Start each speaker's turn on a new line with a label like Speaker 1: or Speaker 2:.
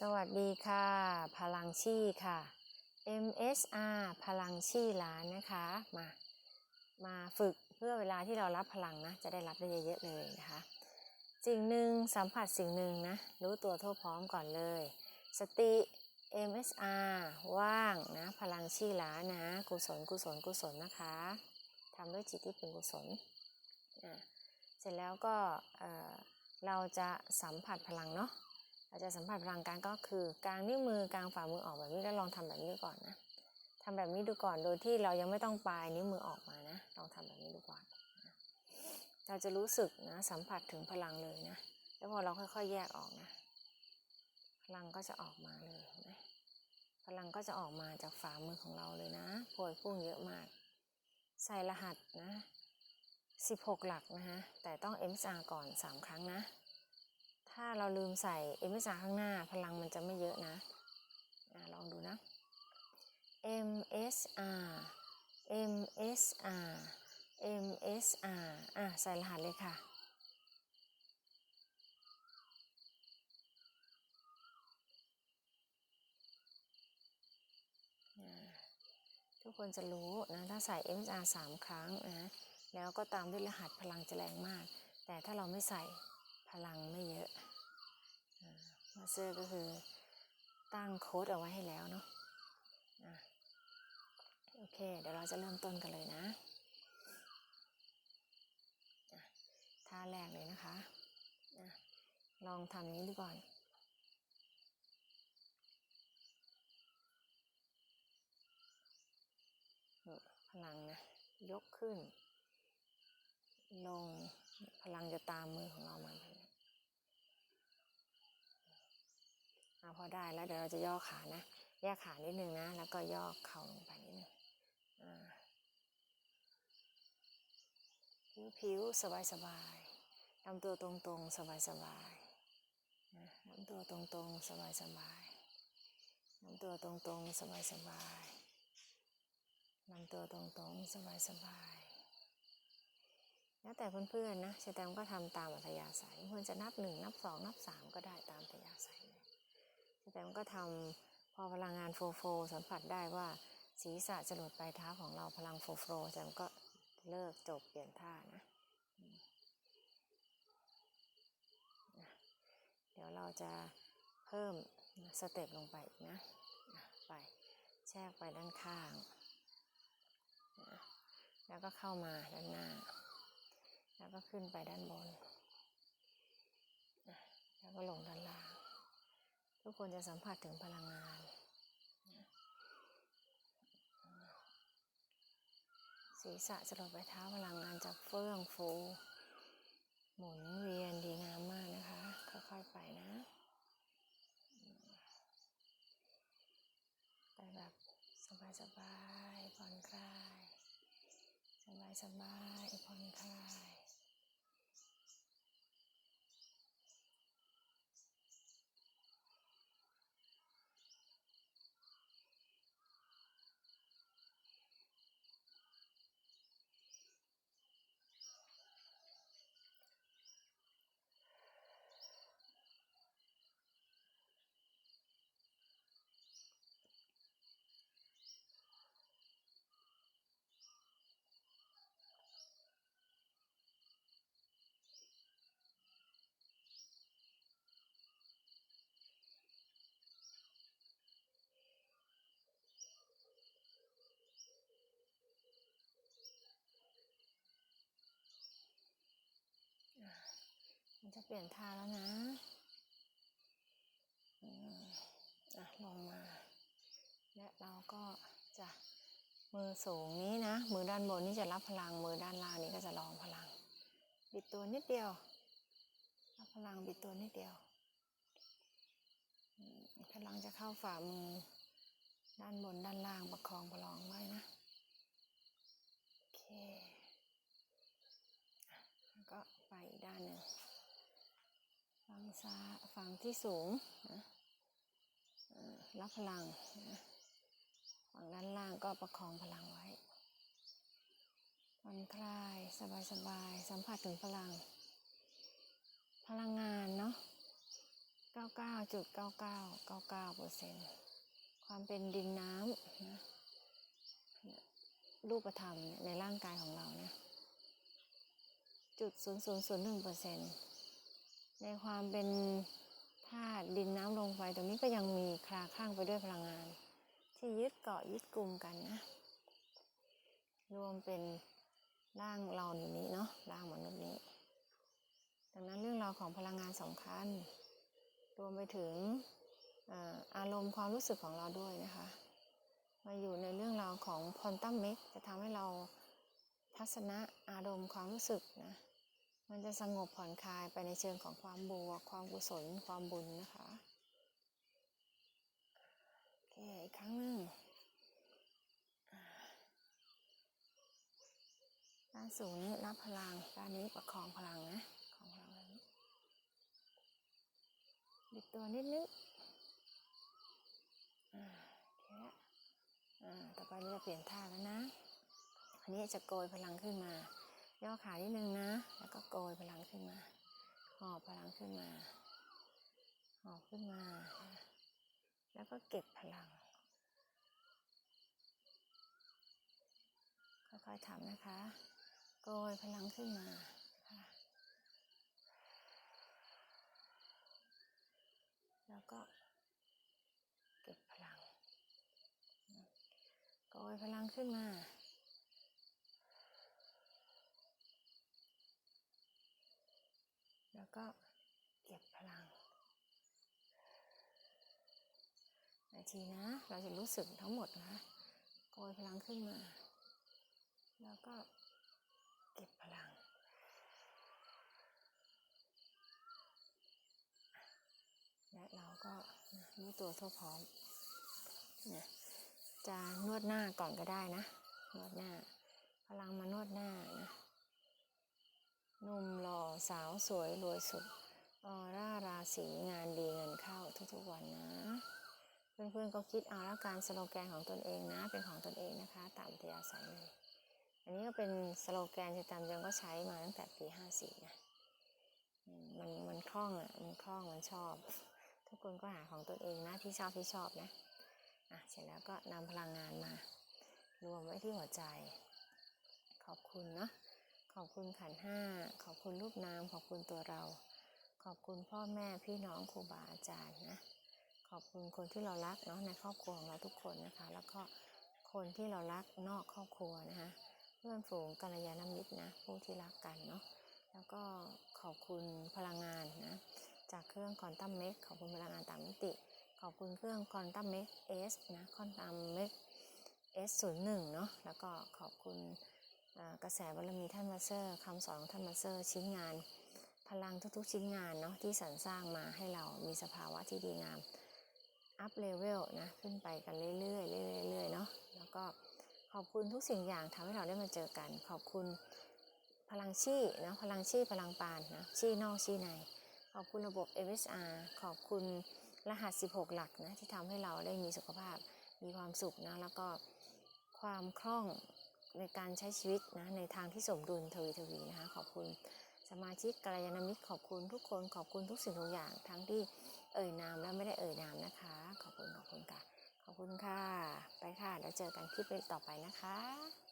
Speaker 1: สวัสดีค่ะ พลังชี่ค่ะ MSR พลังชี่ล้านนะคะมามาฝึกเพื่อเวลาที่เรารับพลังนะ จะได้รับได้เยอะๆเลยนะคะสิ่งหนึ่งสัมผัสสิ่งหนึ่งนะ รู้ตัวทั่วพร้อมก่อนเลย สติ MSR ว่างนะพลังชี่ล้านนะ กุศลกุศลกุศลนะคะทำด้วยจิตที่เป็นกุศลอะเสร็จแล้วก็เราจะสัมผัสพลังเนาะ เราจะสัมผัสพลังการก็คือกลางนิ้วมือกลางฝ่ามือออกแบบนี้แล้วลองทำแบบนี้ก่อนนะทำแบบนี้ดูก่อนโดยที่เรายังไม่ต้องปลายนิ้วมือออกมานะลองทำแบบนี้ดูก่อนนะเราจะรู้สึกนะสัมผัสถึงพลังเลยนะแล้วพอเราค่อยๆแยกออกนะ พลังก็จะออกมาเลยนไหมพลังก็จะออกมาจากฝ่ามือของเราเลยนะโพยพุ่งเยอะมาก ใส่รหัสนะ 16 หลักนะคะแต่ต้อง MSR ก่อน 3 ครั้งนะ ถ้าเราลืมใส่ MSR ข้างหน้าพลังมันจะไม่เยอะนะอะลองดูนะ MSR MSR MSR อะใส่รหัสเลยค่ะ ทุกคนจะรู้นะ ถ้าใส่ MSR 3 ครั้งนะ แล้วก็ตามด้วยรหัสพลังจะแรงมาก แต่ถ้าเราไม่ใส่ ลังไม่เยอะมาเซอร์ก็คือตั้งโค้ดเอาไว้ให้แล้วเนาะอะโอเค เดี๋ยวเราจะเริ่มต้นกันเลยนะะท่าแรกเลยนะคะอะลองทำอย่างนี้ดูก่อนพลังนะ ยกขึ้น ลง พลังจะตามมือของเรามาแบบนี้ อา พอได้แล้วเดี๋ยวเราจะย่อขานะแยกขานิดนึงนะ แล้วก็ย่อเข่าลงไปนิดนึงผิวผิวสบายสบายลำตัวตรงตรงสบายสบายนะลำตัวตรงตรงสบายสบายลำตัวตรงตรงสบายสบายลำตัวตรงตรงสบายสบายแล้วแต่เพื่อนๆนะชแตมก็ทำตามอัธยาศัยเพื่อนจะนับหนึ่งนับสองนับสามก็ได้ตามอัธยาศัย แต่มันก็ทำพอพลังงานโฟโฟสัมผัสได้ว่าศีรษะจรดปลายเท้าของเราพลังโฟโฟแต่มันก็เลิกจบเปลี่ยนท่านะ เดี๋ยวเราจะเพิ่มสเต็ปลงไปอีกนะ ไปแช่ไปด้านข้าง แล้วก็เข้ามาด้านหน้า แล้วก็ขึ้นไปด้านบน แล้วก็ลงด้านล่าง ทุกคนจะสัมผัสถึงพลังงานศีรษะจะลงไปเท้าพลังงานจะเฟื่องฟู หมุนเวียนดีงามมากนะคะ ค่อยๆไปนะไปแบบสบายๆผ่อนคลาย สบายๆผ่อนคลาย มันจะเปลี่ยนท่าแล้วนะอืมอะลงมา และเราก็จะมือสูงนี้นะ มือด้านบนนี่จะรับพลัง มือด้านล่างนี้ก็จะรองพลัง บิดตัวนิดเดียว รับพลังบิดตัวนิดเดียว พลังจะเข้าฝ่ามือ ด้านบนด้านล่างประคองประลองไว้นะ โอเคแล้วก็ไปอีกด้านหนึ่ง ซ้าฝั่งที่สูงนะรับพลังนะฝั่งด้านล่างก็ประคองพลังไว้ผ่อนคลายสบายสบายๆสัมผัสถึงพลัง พลังงานเนาะ99.9999เปอร์เซ็นต์ความเป็นดินน้ำนะรูปธรรมในร่างกายของเราเนี่ยจุดศูนย์ศูนย์ศูนย์หนึ่งเปอร์เซ็นต์ ในความเป็นธาตุดินน้ำลมไฟตรงนี้ก็ยังมีคลาคลั่งไปด้วยพลังงาน ที่ยึดเกาะยึดกลุ่มกันนะ รวมเป็นร่างเราอยู่นี้เนาะร่างมนุษย์นี้ ดังนั้นเรื่องราวของพลังงานสำคัญ รวมไปถึงอาอารมณ์ความรู้สึกของเราด้วยนะคะ มาอยู่ในเรื่องราวของพอนตัมเมกจะทำให้เราทัศนะอารมณ์ความรู้สึกนะ มันจะสงบผ่อนคลายไปในเชิงของความบวก ความกุศล ความบุญนะคะโอเคอีกครั้งหนึ่งด้านสูงนี้รับพลังด้านนี้ประคองพลังนะของพลังแบบนี้บิดตัวนิดนึงอ่าโอเคละอ่าต่อไปเราจะเปลี่ยนท่าแล้วนะอันนี้จะโกยพลังขึ้นมา ย่อขานิดนึงนะ แล้วก็โกยพลังขึ้นมาหอบพลังขึ้นมาหอบขึ้นมา แล้วก็เก็บพลัง ค่อยๆทำนะคะ โกยพลังขึ้นมาแล้วก็เก็บพลัง โกยพลังขึ้นมา แล้วก็เก็บพลัง นาทีนะ เราจะรู้สึกทั้งหมดนะ โกยพลังขึ้นมา แล้วก็เก็บพลังและเราก็รู้ตัวทั่วพร้อมเนี่ยจะนวดหน้าก่อนก็ได้นะ นวดหน้าพลังมานวดหน้านะ หนุ่มหล่อสาวสวยรวยสุดออร่าราศีงานดีเงินเข้าทุกๆวันนะ เพื่อนๆก็คิดเอาละการสโลแกนของตนเองนะ เป็นของตนเองนะคะ ตามอัธยาศัยเลยอันนี้ก็เป็นสโลแกนที่ตามจังก็ใช้มาตั้งแต่ปี54นะอืมมันมันคล่องอะมันคล่องมันชอบ ทุกคนก็หาของตนเองนะที่ชอบที่ชอบนะอะเสร็จแล้วก็นำพลังงานมารวมไว้ที่หัวใจ ขอบคุณเนาะ ขอบคุณขันห้า ขอบคุณรูปนาม ขอบคุณตัวเรา ขอบคุณพ่อแม่พี่น้องครูบาอาจารย์นะ ขอบคุณคนที่เรารักเนาะในครอบครัวของเราทุกคนนะคะ แล้วก็คนที่เรารักนอกครอบครัวนะคะเพื่อนฝูงกัลยาณมิตรนะผู้ที่รักกันเนาะแล้วก็ขอบคุณพลังงานนะจากเครื่องคอนตัมเมกขอบคุณพลังงานต่างมิติ ขอบคุณเครื่องคอนตัมเมกเอสนะคอนตัมเมกเอสศูนย์หนึ่งเนาะแล้วก็ขอบคุณ กระแสบารมีท่านมาสเซอร์คำสอนของท่านมาสเซอร์ชิ้นงาน พลังทุกๆชิ้นงานเนาะที่สรรสร้างมาให้เรามีสภาวะที่ดีงามอัพเลเวลนะขึ้นไปกันเรื่อยๆเรื่อยๆเนาะแล้วก็ขอบคุณทุกสิ่งอย่างทำให้เราได้มาเจอกัน ขอบคุณพลังชีนะพลังชีพลังปานนะชีนอกชีใน ขอบคุณระบบ MSR ขอบคุณรหัส 16 หลักนะที่ทำให้เราได้มีสุขภาพมีความสุขนะแล้วก็ความคล่อง ในการใช้ชีวิตนะในทางที่สมดุลทวีทวีนะคะขอบคุณสมาชิกกัลยาณมิตรขอบคุณทุกคนขอบคุณทุกสิ่งทุกอย่างทั้งที่เอ่ยนามและไม่ได้เอ่ยนามนะคะ ขอบคุณขอบคุณค่ะ ขอบคุณค่ะ ไปค่ะ แล้วเจอกันคลิปต่อไปนะคะ